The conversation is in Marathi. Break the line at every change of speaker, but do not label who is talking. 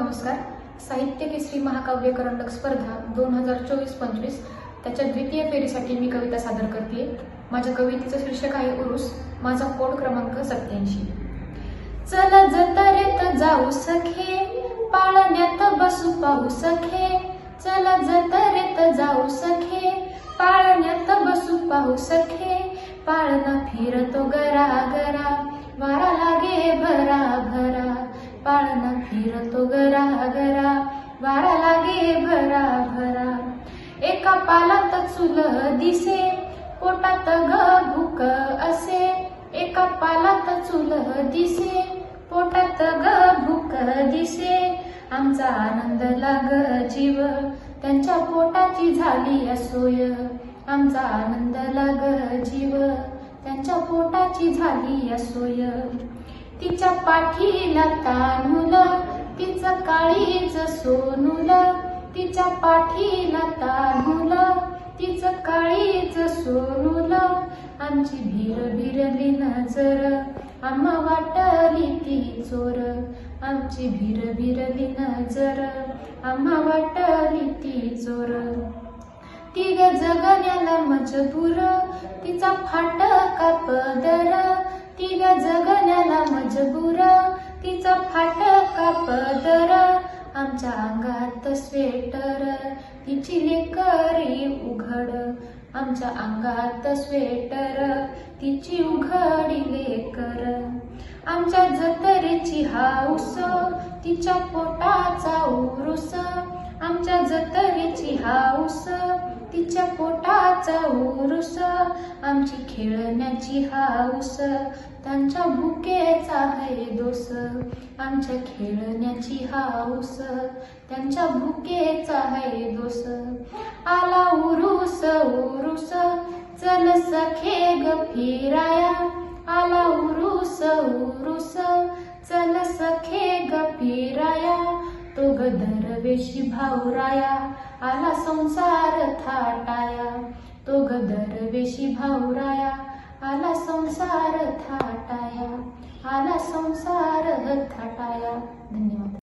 नमस्कार. साहित्य केसरी महाकाव्य करंडक स्पर्धा दोन हजार चोवीस पंचवीस. त्याच्या द्वितीय फेरीसाठी मी कविता सादर करते माझ्या कवितेचं शीर्षक आहे उरुस. माझा कोड क्रमांक सत्याऐंशी. चला जत्रेत जाऊ सखे. पाळण्यात बसू पाहू सखे. चला जत्रेत जाऊ सखे. पाळण्यात बसू पाहू सखे. पाळणा फिरतो गरा गरा वारा लागे भरा भरा पाळणा फिरतो गरा गरा वारा लागे भरा भरा. एका पालात चुल दिसे पोटात ग भूक असे. एका पालात चुल दिसे पोटात ग भूक दिसे. आमचा आनंद लाग जीव त्यांच्या पोटाची झाली असोय. आमचा आनंद लाग जीव त्यांच्या पोटाची झाली असोय. तिच्या पाठीला तानुल तिचं काळीच सोनुल तिच्या पाठीला तानुल तिचं काळीच सोनूल आमची भीर भिरली नजर आम्हा वाटली ती चोर. आमची भीर भिरली नजर आम्हा वाटली ती चोर. ती ग जगण्याला मजबूर तिचा फाटका पदर. ती ग मजबूर तिचा फाटका पदर आमच्या अंगात स्वेटर तिची लेकरी उघड आमच्या अंगात स्वेटर तिची उघडी लेकर. आमच्या जतरीची हाऊस तिच्या पोटाचा उरुस आमच्या जतरीची हाऊस तिच्या पोटाचा उरुस आमची खेळण्याची हाऊस त्यांच्या भुकेचा आहे दोस. आमच्या खेळण्याची हाऊस त्यांच्या भुकेचा आहे दोस. आला उरुस उरुस चल सखे ग फिराया. आला उरुस उरुस चल सखे ग तो ग दरवेशी भाऊराया आला संसार थाटाया. तो ग दरवेशी भाऊराया आला संसार थाटाया. आला संसार थाटाया. धन्यवाद.